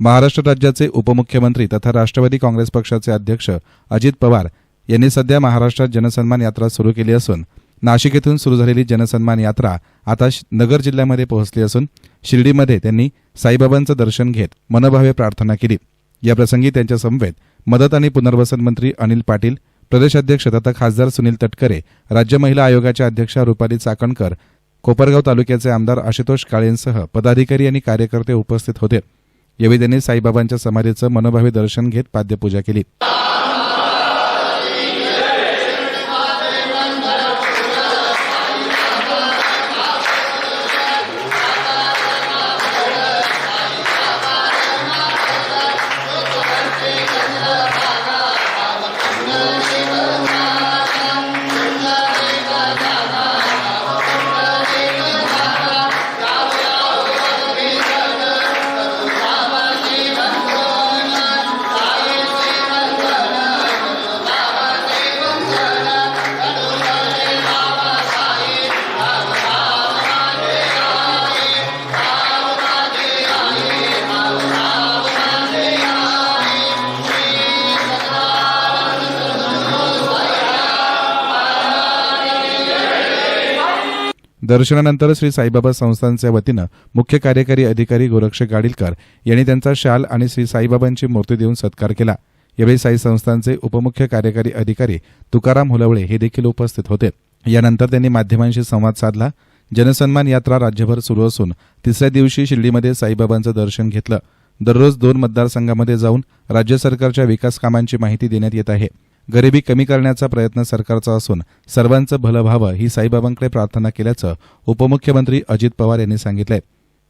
महाराष्ट्र राज्याचे उपमुख्यमंत्री तथा राष्ट्रवादी काँग्रेस पक्षाचे अध्यक्ष अजित पवार यांनी सध्या महाराष्ट्रात जनसन्मान यात्रा सुरू केली असून नाशिक येथून सुरू झालेली जनसन्मान यात्रा आता नगर जिल्ह्यामध्ये पोहोचली असून शिर्डीमध्ये त्यांनी साईबाबांचं दर्शन घेत मनभावे प्रार्थना केली. याप्रसंगी त्यांच्या समवेत मदत आणि पुनर्वसन मंत्री अनिल पाटील प्रदेशाध्यक्ष तथा खासदार सुनील तटकरे राज्य महिला आयोगाच्या अध्यक्षा रुपाली चाकणकर कोपरगाव तालुक्याचे आमदार आशुतोष काळेंसह पदाधिकारी आणि कार्यकर्ते उपस्थित होते. यावेळी त्यांनी साईबाबांच्या समाधीचं मनोभावे दर्शन घेत पाद्यपूजा केली. दर्शनानंतर श्री साईबाबा संस्थानच्या वतीनं मुख्य कार्यकारी अधिकारी गोरक्ष गाडीलकर यांनी त्यांचा शाल आणि श्री साईबाबांची मूर्ती देऊन सत्कार केला. यावेळी साई संस्थानचे उपमुख्य कार्यकारी अधिकारी तुकाराम हुलवळे हे देखील उपस्थित होते. यानंतर त्यांनी माध्यमांशी संवाद साधला. जनसन्मान यात्रा राज्यभर सुरू असून तिसऱ्या दिवशी शिर्डीमध्ये साईबाबांचं दर्शन घेतलं. दररोज दोन मतदारसंघामध्ये जाऊन राज्य सरकारच्या विकास कामांची माहिती देण्यात येत आहे. गरिबी कमी करण्याचा प्रयत्न सरकारचा असून सर्वांचं भलं व्हावं ही साईबाबांकडे प्रार्थना केल्याचं उपमुख्यमंत्री अजित पवार यांनी सांगितलंय.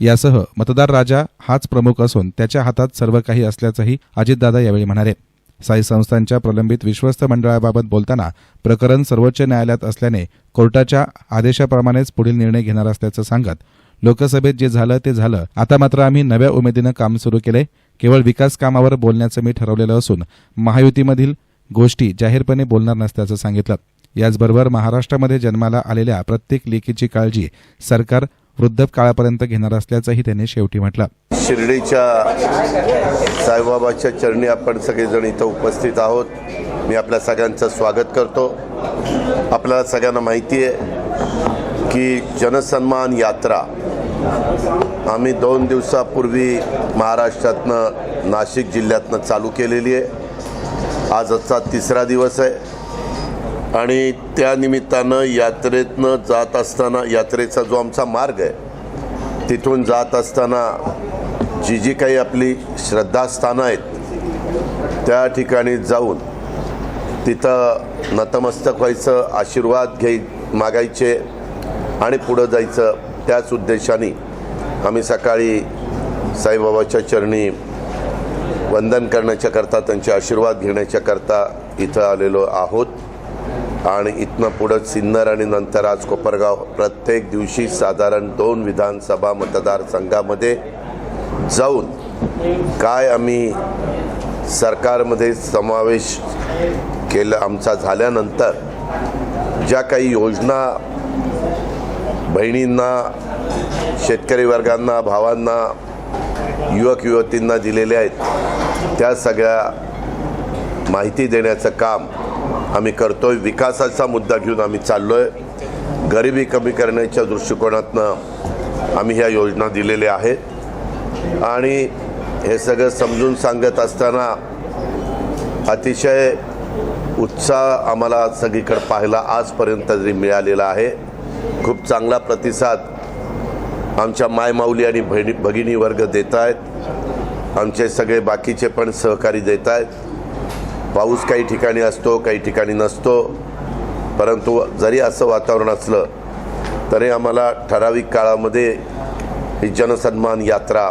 यासह मतदार राजा हाच प्रमुख असून त्याच्या हातात सर्व काही असल्याचंही अजितदादा यावेळी म्हणाले. साई संस्थांच्या प्रलंबित विश्वस्त मंडळाबाबत बोलताना प्रकरण सर्वोच्च न्यायालयात असल्याने कोर्टाच्या आदेशाप्रमाणेच पुढील निर्णय घेणार असल्याचं सांगत लोकसभेत जे झालं ते झालं. आता मात्र आम्ही नव्या उमेदीनं काम सुरू केलंय. केवळ विकास कामावर बोलण्याचं मी ठरवलेलं असून महायुतीमधील गोष्टी जाहीरपणे बोलणार नसल्याचं सांगितलं. याचबरोबर महाराष्ट्रामध्ये जन्माला आलेल्या प्रत्येक लेकीची काळजी सरकार वृद्धकाळापर्यंत घेणार असल्याचंही त्यांनी शेवटी म्हटलं. शिर्डीच्या साईबाबाच्या चरणी आपण सगळेजण इथं उपस्थित आहोत. मी आपल्या सगळ्यांचं स्वागत करतो. आपल्याला सगळ्यांना माहिती आहे की जनसन्मान यात्रा आम्ही दोन दिवसापूर्वी महाराष्ट्रातनं नाशिक जिल्ह्यातनं चालू केलेली आहे. आज आजचा तिसरा दिवस आहे. आणि त्या निमित्तानं यात्रेतनं जात असताना यात्रेचा जो आमचा मार्ग आहे तिथून जात असताना जी जी काही आपली श्रद्धास्थानं आहेत त्या ठिकाणी जाऊन तिथं नतमस्तक व्हायचं आशीर्वाद घ्याय मागायचे आणि पुढं जायचं त्याच उद्देशाने आम्ही सकाळी साईबाबाच्या चरणी वंदन करण्याच्या करता त्यांचे आशीर्वाद घेण्याच्या करता इथं आलेलो आहोत. आणि इथनं पुढं सिन्नर आणि नंतर आज कोपरगाव प्रत्येक दिवशी साधारण दोन विधानसभा मतदारसंघामध्ये जाऊन काय आम्ही सरकारमध्ये समावेश केलं आमचा झाल्यानंतर ज्या काही योजना बहिणींना शेतकरी वर्गांना भावांना युवक युवतींना दिलेल्या आहेत त्या सगळ्या माहिती देण्याचं काम आम्ही करतोय. विकासाचा मुद्दा घेऊन आम्ही चाललोय. गरिबी कमी करण्याच्या दृष्टिकोनातनं आम्ही ह्या योजना दिलेल्या आहेत. आणि हे सगळं समजून सांगत असताना अतिशय उत्साह आम्हाला सगळीकडे पाहायला आजपर्यंत तरी मिळालेला आहे. खूप चांगला प्रतिसाद आमच्या मायमाऊली आणि बहिणी भगिनी वर्ग देत आहेत. आमचे सगळे बाकीचे पण सहकारी देत आहेत. पाऊस काही ठिकाणी असतो काही ठिकाणी नसतो. परंतु जरी असं वातावरण असलं तरी आम्हाला ठराविक काळामध्ये ही जनसन्मान यात्रा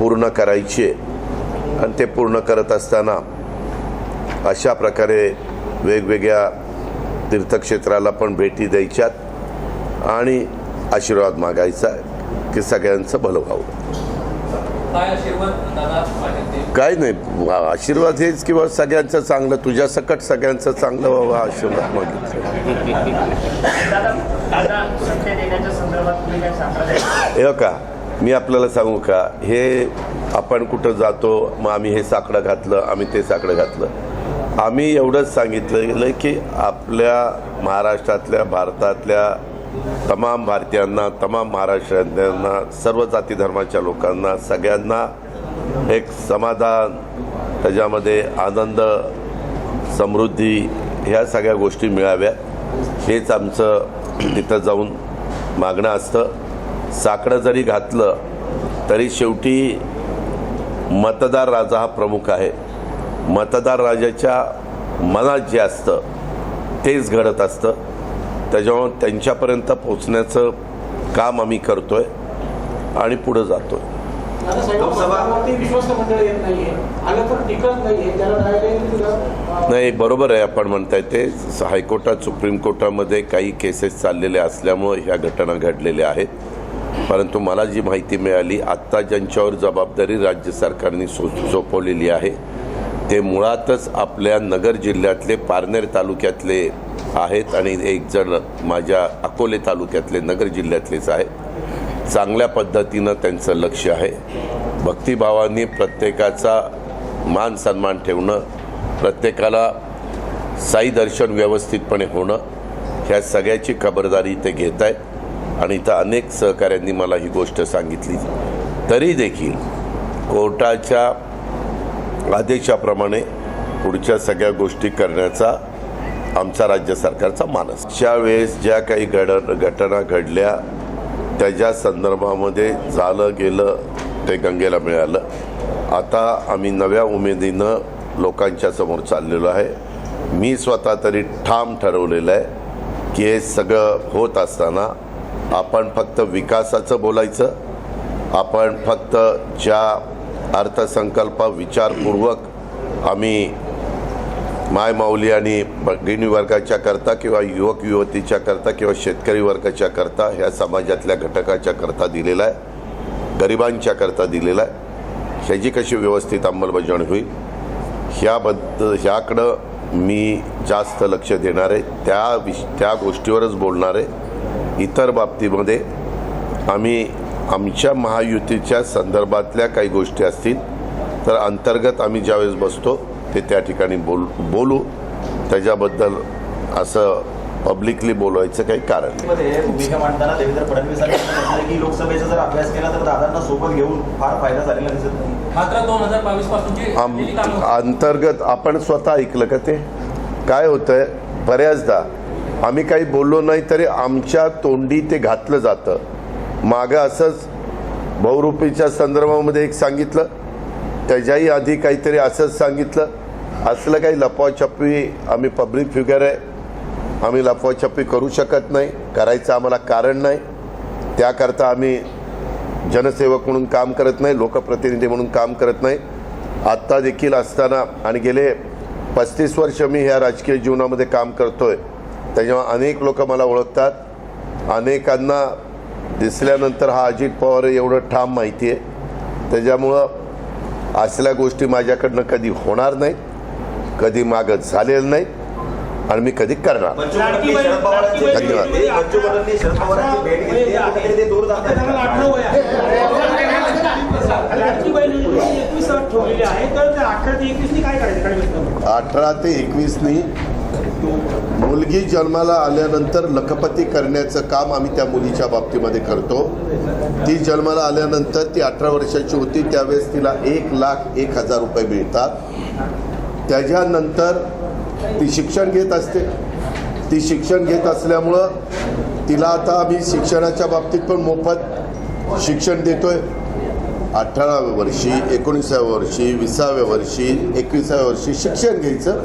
पूर्ण करायची आहे. आणि ते पूर्ण करत असताना अशा प्रकारे वेगवेगळ्या तीर्थक्षेत्राला पण भेटी द्यायच्यात. आणि आशीर्वाद मागायचा आहे की सगळ्यांचं भलं व्हावं. काय आशीर्वाद दादा मागितले काय नाही आशीर्वाद हेच किंवा सगळ्यांचं चांगलं तुझ्या सकट सगळ्यांचं चांगलं हा आशीर्वाद मागितलं हे का मी आपल्याला सांगू का हे आपण कुठं जातो मग आम्ही हे साकडं घातलं आम्ही ते साकडं घातलं. आम्ही एवढंच सांगितलं गेलं की आपल्या महाराष्ट्रातल्या भारतातल्या तमाम भारतीयांना तमाम महाराष्ट्रांना सर्व जाती धर्माच्या लोकांना सगळ्यांना एक समाधान त्याच्यामध्ये आनंद समृद्धी ह्या सगळ्या गोष्टी मिळाव्या हेच आमचं तिथं जाऊन मागणं असतं. साकडं जरी घातलं तरी शेवटी मतदार राजा हा प्रमुख आहे. मतदार राजाच्या मनात जे असतं तेच घडत असतं. त्याच्यामुळं त्यांच्यापर्यंत पोचण्याचं काम आम्ही करतोय आणि पुढं जातोय. आता साहेबांवरती विश्वास मंडळ येत नाहीये. आलं तर टिकत नाहीये. त्याला डायरेक्ट नाही बरोबर आहे आपण म्हणताय ते. हायकोर्टात सुप्रीम कोर्टामध्ये काही केसेस चाललेल्या असल्यामुळं ह्या घटना घडलेल्या आहेत. परंतु मला जी माहिती मिळाली आत्ता ज्यांच्यावर जबाबदारी राज्य सरकारने सो सोपवलेली आहे ते मुळातच आपल्या नगर जिल्ह्यातले पारनेर तालुक्यातले आहेत आणि एक जण माझ्या अकोले तालुक्यातले नगर जिल्ह्यातलेच आहेत. चांगल्या पद्धतीनं त्यांचं लक्ष आहे. भक्तिभावाने प्रत्येकाचा मान सन्मान ठेवणं प्रत्येकाला साई दर्शन व्यवस्थितपणे होणं ह्या सगळ्याची खबरदारी ते घेत आहेत. आणि इथं अनेक सहकाऱ्यांनी मला ही गोष्ट सांगितली. तरी देखील कोर्टाच्या आदेशाप्रमाणे पुढच्या सगळ्या गोष्टी करण्याचा आमचा राज्य सरकारचा मानस. ज्या वेळेस ज्या काही घड घटना घडल्या त्याच्या संदर्भामध्ये झालं गेलं ते गंगेला मिळालं. आता आम्ही नव्या उमेदीनं लोकांच्या समोर चाललेलो आहे. मी स्वतः तरी ठाम ठरवलेलं आहे की हे सगळं होत असताना आपण फक्त विकासाचं बोलायचं आपण फक्त ज्या अर्थसंकल्प विचारपूर्वक आम्ही माय माऊली आणि भगिनी वर्गाच्या करता किंवा युवक युवतीच्या करता किंवा शेतकरी वर्गाच्या करता ह्या समाजातल्या घटकाच्या करता दिलेला आहे गरिबांच्या करता दिलेला आहे. ह्याची कशी व्यवस्थित अंमलबजावणी होईल? ह्याबद्दल ह्याकडं मी जास्त लक्ष देणार आहे. त्या विश त्या गोष्टीवरच बोलणार आहे. इतर बाबतीमध्ये आम्ही आमच्या महायुतीच्या संदर्भातल्या काही गोष्टी असतील तर अंतर्गत आम्ही ज्यावेळेस बसतो ते त्या ठिकाणी बोल बोलू. त्याच्याबद्दल असं पब्लिकली बोलवायचं काही कारण नाही. मध्ये भूमिका मांडताना देवेंद्र फडणवीसांनी की लोकसभेचा जर अभ्यास केला तर दादांना सोबत घेऊन फार फायदा झालेला दिसत नाही. मात्र दोन हजार बावीस कामं अंतर्गत आपण स्वतः ऐकलं का ते? काय होतंय? बऱ्याचदा आम्ही काही बोललो नाही तरी आमच्या तोंडी ते घातलं जातं. मागं असंच बहुरूपीच्या संदर्भामध्ये एक सांगितलं. त्याच्याही आधी काहीतरी असंच सांगितलं. असलं काही लपवाछपवी आम्ही पब्लिक फिगर आहे. आम्ही लपाछपी करू शकत नाही. करायचं आम्हाला कारण नाही. त्याकरता आम्ही जनसेवक म्हणून काम करत नाही लोकप्रतिनिधी म्हणून काम करत नाही. आत्ता देखील असताना आणि गेले पस्तीस वर्ष मी ह्या राजकीय जीवनामध्ये काम करतोय. त्याच्यामुळे अनेक लोक मला ओळखतात. अनेकांना दिसल्यानंतर हा अजित पवार एवढं ठाम माहिती आहे त्याच्यामुळं असल्या गोष्टी माझ्याकडनं कधी होणार नाहीत कधी मागं झालेलं नाही आणि मी कधी करणार धन्यवाद. अठरा ते एकवीसनी मुलगी जन्माला आल्यानंतर लखपती करण्याचं काम आम्ही त्या मुलीच्या बाबतीमध्ये करतो. ती जन्माला आल्यानंतर ती अठरा वर्षाची होती त्यावेळेस तिला एक लाख एक हजार रुपये मिळतात. त्याच्यानंतर ती शिक्षण घेत असते. ती शिक्षण घेत असल्यामुळं तिला आता आम्ही शिक्षणाच्या बाबतीत पण मोफत शिक्षण देतोय. अठराव्या वर्षी एकोणीसाव्या वर्षी विसाव्या वर्षी एकविसाव्या वर्षी शिक्षण घ्यायचं.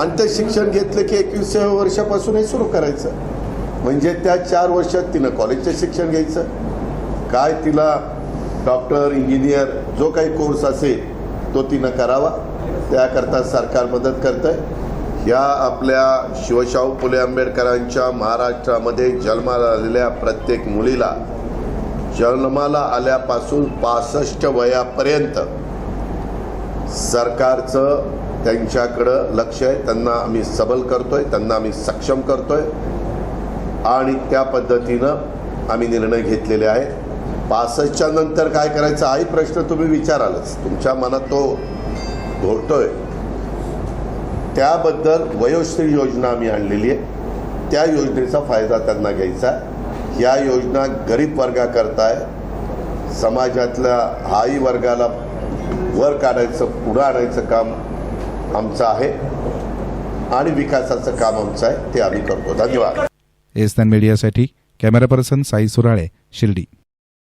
आणि ते शिक्षण घेतलं की एकविसाव्या वर्षापासून हे सुरू करायचं. म्हणजे त्या चार वर्षात तिनं कॉलेजचं शिक्षण घ्यायचं. काय तिला डॉक्टर इंजिनियर जो काही कोर्स असेल तो तिनं करावा. त्याकरता सरकार मदत करतं आहे ह्या आपल्या शिवशाहू फुले आंबेडकरांच्या महाराष्ट्रामध्ये जन्माला आलेल्या प्रत्येक मुलीला जन्माला आल्यापासून पासष्ट वयापर्यंत सरकारचं त्यांच्याकडं लक्ष आहे. त्यांना आम्ही सबल करतोय त्यांना आम्ही सक्षम करतोय. आणि त्या पद्धतीनं आम्ही निर्णय घेतलेले आहेत. पासष्टच्या नंतर काय करायचं हाही प्रश्न तुम्ही विचारालच. तुमच्या मनात तो घोटतोय त्याबद्दल वयोश्री योजना आम्ही आणलेली आहे. त्या योजनेचा फायदा त्यांना घ्यायचा आहे. या योजना गरीब वर्गाकरता आहे समाजातल्या हाई वर्गाला वर काढायचं पुढं आणायचं काम आमचं आहे आणि विकासाचं काम आमचं आहे ते आम्ही करतो. धन्यवाद. एस मीडियासाठी कॅमेरा पर्सन साई सुराळे शिर्डी.